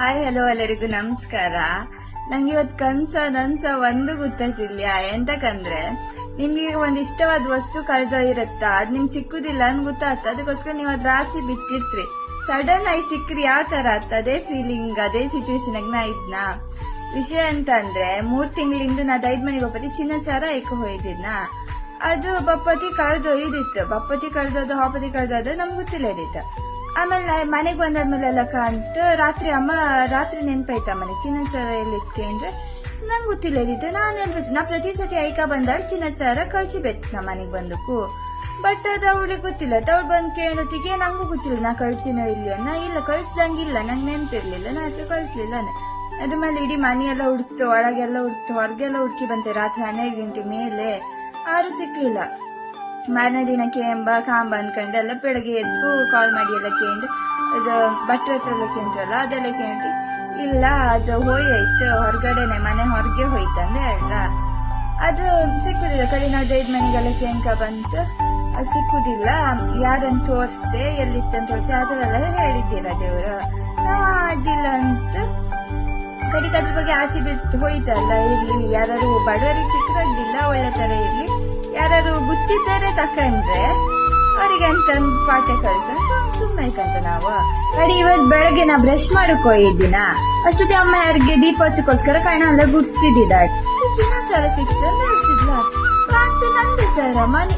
Hi hello ಎಲ್ಲರಿಗೂ ನಮಸ್ಕಾರ. ನಂಗೆ ಇವತ್ತು ಕನ್ಸ ನನ್ಸ ಒಂದು ಗೊತ್ತಾಗ್ತಿಲ್ಲ ಎಂತಕಂದ್ರೆ, ನಿಮ್ಗೆ ಒಂದು ಇಷ್ಟವಾದ ವಸ್ತು ಕಳ್ದೊಯ್ರತ್ತ ಅದ್ ನಿಮ್ಗೆ ಸಿಕ್ಕುದಿಲ್ಲ ಅಂತ ಗೊತ್ತಾಗ್ತ. ಅದಕ್ಕೋಸ್ಕರ ನೀವು ಅದ್ ರಾಸಿ ಬಿಟ್ಟಿರ್ತ್ರಿ. ಸಡನ್ ಆಗಿ ಸಿಕ್ಕ್ರಿ ಯಾವ ತರ ಆತ ಅದೇ ಫೀಲಿಂಗ್ ಅದೇ ಸಿಚುವೇಶನ್ ನಾ ಇದ್ನ. ವಿಷಯ ಅಂತ ಅಂದ್ರೆ ಮೂರ್ ತಿಂಗಳಿಂದ ನಾ ಐದ್ ಮನೆಗೆ ಒಪ್ಪತಿ ಚಿನ್ನ ಸಾರ ಏಕ ಹೋಯ್ದಿದ್ನ? ಅದು ಬಪ್ಪತಿ ಕಳೆದೊಯ್ದಿತ್ತು. ಬಪ್ಪತಿ ಕಳೆದೋದು, ಹಾಪತಿ ಕಳೆದೋದು ನಮ್ಗೆ ಗೊತ್ತಿಲ್ಲ ಇದ್ದಿತ್ತು ಆಮೇಲೆ ಮನೆಗೆ ಬಂದಾದ್ಮೇಲೆ ಕಾಂತ ರಾತ್ರಿ ಅಮ್ಮ ರಾತ್ರಿ ನೆನ್ಪಾಯ್ತ ಮನೆ ಚಿನ್ನದ ಸರ ಎಲ್ಲಿ ಇಟ್ಕೊಂಡ್ರೆ ನಂಗೆ ಗೊತ್ತಿಲ್ಲ ಇದ್ದಿತ್ತು ನಾನು ನೆನ್ಪಿತ್ತು ನಾ ಪ್ರತಿ ಸತಿ ಐಕ ಬಂದಾಳ ಚಿನ್ನದ ಸರ ಕಳ್ಸಿ ಬೆತ್ ನಾ ಮನೆಗೆ ಬಂದಕ್ಕೂ. ಬಟ್ ಅದು ಅವಳಿಗೆ ಗೊತ್ತಿಲ್ಲ. ಅವಳು ಬಂದ್ ಕೇಳೋತಿಗೆ ನಂಗೂ ಗೊತ್ತಿಲ್ಲ, ನಾ ಕಳ್ಸಿನೋ ಇಲ್ಲೋ ನಾ ಇಲ್ಲ, ಕಳ್ಸ್ದಂಗಿಲ್ಲ, ನಂಗೆ ನೆನಪಿರ್ಲಿಲ್ಲ, ನಾ ಯಾಕೆ ಕಳ್ಸ್ಲಿಲ್ಲ ಅದ್ರ ಮೇಲೆ ಇಡೀ ಮನೆಯೆಲ್ಲ ಹುಡುಕ್ತು ಒಳಗೆಲ್ಲ ಹುಡುಕ್ತು ಹೊರಗೆಲ್ಲ ಹುಡುಕಿ ಬಂತೆ ರಾತ್ರಿ ಹನ್ನೆರಡು ಗಂಟೆ ಮೇಲೆ. ಆರು ಸಿಕ್ಲಿಲ್ಲ. ಮಾರನೇ ದಿನಕ್ಕೆ ಎಂಬ ಕಾಂಬ ಅನ್ಕೊಂಡು ಎಲ್ಲ ಬೆಳಗ್ಗೆ ಎದ್ದು ಕಾಲ್ ಮಾಡಿ ಎಲ್ಲ ಕೇಂದ್ರ ಇದು ಭಟ್ರ ಹತ್ರ ಎಲ್ಲ ಕೇಂದ್ರಲ್ಲ ಅದೆಲ್ಲ ಕೇಳ್ತಿ ಇಲ್ಲ, ಅದು ಹೋಯ್ತು ಹೊರಗಡೆನೆ, ಮನೆ ಹೊರಗೆ ಹೋಯ್ತಂದೆ ಹೇಳ್ದ ಅದು ಸಿಕ್ಕುದಿಲ್ಲ ಕಲಿ ನಾವು ಮನೆಗೆಲ್ಲ ಕೇಂಕ ಬಂತು. ಅದು ಸಿಕ್ಕುದಿಲ್ಲ, ಯಾರನ್ನು ತೋರಿಸ್ದೆ, ಎಲ್ಲಿತ್ತಂತ ತೋರಿಸಿ ಅದರೆಲ್ಲ ಹೇಳಿದ್ದೀರ ದೇವರು? ನಾವು ಅಡ್ಡಿಲ್ಲ ಅಂತ. ಕಡಿಕ ಅದ್ರ ಬಗ್ಗೆ ಆಸೆ ಬಿಟ್ಟು ಹೋಯ್ತಲ್ಲ ಇಲ್ಲಿ ಯಾರು ಬಡವರಿಗೆ ಸಿಕ್ಕರಡ್ಡಿಲ್ಲ ಒಳ್ಳೆ ತರ ಇರ್ಲಿ. ಯಾರು ಗುತ್ತಿದ್ದಾರೆ ತಕೊಂಡ್ರೆ ಅವರಿಗೆ ಅಂತ ಪಾಠ ಕಳ್ಸ. ಸುಮ್ಮನೆ ನಾವು. ಕಡಿ ಇವತ್ ಬೆಳಗ್ಗೆ ನಾ ಬ್ರಷ್ ಮಾಡಕ್ ದಿನ. ಅಷ್ಟೊತ್ತಿ ಅಮ್ಮ ಯಾರಿಗೆ ದೀಪ ಹಚ್ಚಕ್ಕೋಸ್ಕರ ಕಣ ಚಿನ್ನ ಸರ ಸಿಕ್ತು ಸರ, ಮನೆ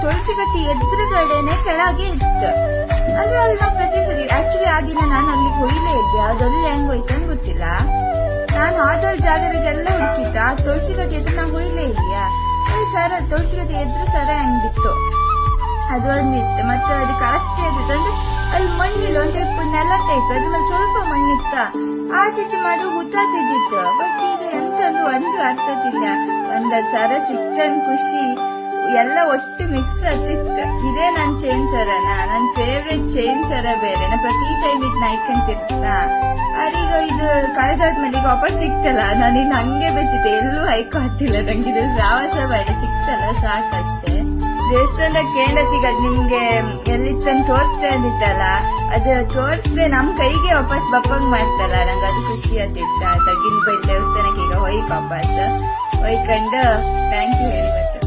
ತುಳಸಿ ಕಟ್ಟಿ ಎದುರುಗಡೆನೆ ಕೆಳಗೆ ಇತ್ತು. ಅಂದ್ರೆ ಅಲ್ಲಿ ನಾವು ಪ್ರತಿ ಸರಿ ಆಕ್ಚುಲಿ ಆ ದಿನ ನಾನು ಅಲ್ಲಿ ಹೊಯ್ಲೇ ಇದ್ದೆ. ಅದೆಲ್ಲ ಹೆಂಗ್ ಹೋಯ್ತು ಅಂತ ಗೊತ್ತಿಲ್ಲ. ನಾನು ಆದಳ ಜಾಗದಾಗೆಲ್ಲ ಹುಡುಕಿದ್ದ. ಆ ತುಳಸಿ ಕಟ್ಟಿ ಎದುರು ನಾವು ಹೊಯ್ಲೇ ಇದೆಯಾ? ಅಲ್ಲಿ ಸರ ತುಳಸಿ ಕಟ್ಟಿ ಎದುರು ಸರ ಹಂಗಿತ್ತು. ಅದು ಒಂದಿತ್ತು ಮತ್ತೆ ಅದಕ್ಕೆ ಅಷ್ಟೇ ಆಗಿತ್ತು ಅಂದ್ರೆ ಅಲ್ಲಿ ಮಣ್ಣಿಲ್ಲ, ಒಂದ್ ಟೈಪ್ ನೆಲ ಟೈಪ್ ಅದ್ರ ಮೇಲೆ ಸ್ವಲ್ಪ ಮಣ್ಣಿತ್ತ. ಆಚೀಚೆ ಮಾಡಿ ಗೊತ್ತಾಗ್ತಿದ್ದಿತ್ತು ಬಟ್ ಈಗ ಎಂತಂದು ಒಂದು ಅರ್ಥತಿಲ್ಲ ಒಂದ್ ಸರ ಸಿಕ್ಕನ್ ಖುಷಿ. ಎಲ್ಲ ಒಟ್ಟು ಮಿಕ್ಸ್ ಆಗ್ತಿತ್ತು. ಇದೇ ನನ್ ಚೈನ್ ಸರನ? ನನ್ ಫೇವ್ರೆಟ್ ಚೈನ್ ಸರ ಬೇರೆ. ನಾ ಪ್ರತಿ ಟೈಮ್ ಇದನ್ನ ನಾಯ್ಕಂತಿರ್ತ ಅದೀಗ ಇದು ಕಳೆದಾದ್ಮೇಲೆ ಈಗ ವಾಪಸ್ ಸಿಕ್ತಲ್ಲ ನಾನು ಇನ್ನು ಹಂಗೆ ಬೆಚ್ಚಿದ್ದೆ. ಎಲ್ಲೂ ಹೈಕ್ ಹತ್ತಿಲ್ಲ ನಂಗೆ ಇದು ಸಾಹಸ ಬೇಡ ಸಿಕ್ತಲ್ಲ ಸಾಕಷ್ಟೇ. ದೇವಸ್ಥಾನದ ನಿಮಗೆ ನಿಮ್ಗೆ ಎಲ್ಲಿತ್ತಂತ ತೋರಿಸ್ತೆ ಅಂದಿತ್ತಲ್ಲ, ಅದು ತೋರಿಸ್ದೆ ನಮ್ಮ ಕೈಗೆ ವಾಪಸ್ ಬಪ್ಪಂಗ್ ಮಾಡ್ತಲ್ಲ. ನಂಗೆ ಅದು ಖುಷಿ ಆತಿತ್ತ ತಗ್ಗಿನ ಬೈ ದೇವಸ್ಥಾನಕ್ಕೆ ಈಗ ಹೊಯ್ ವಾಪಸ್. ಹೋಯ್ಕೊಂಡು ಥ್ಯಾಂಕ್ ಯು ಹೇಳಿ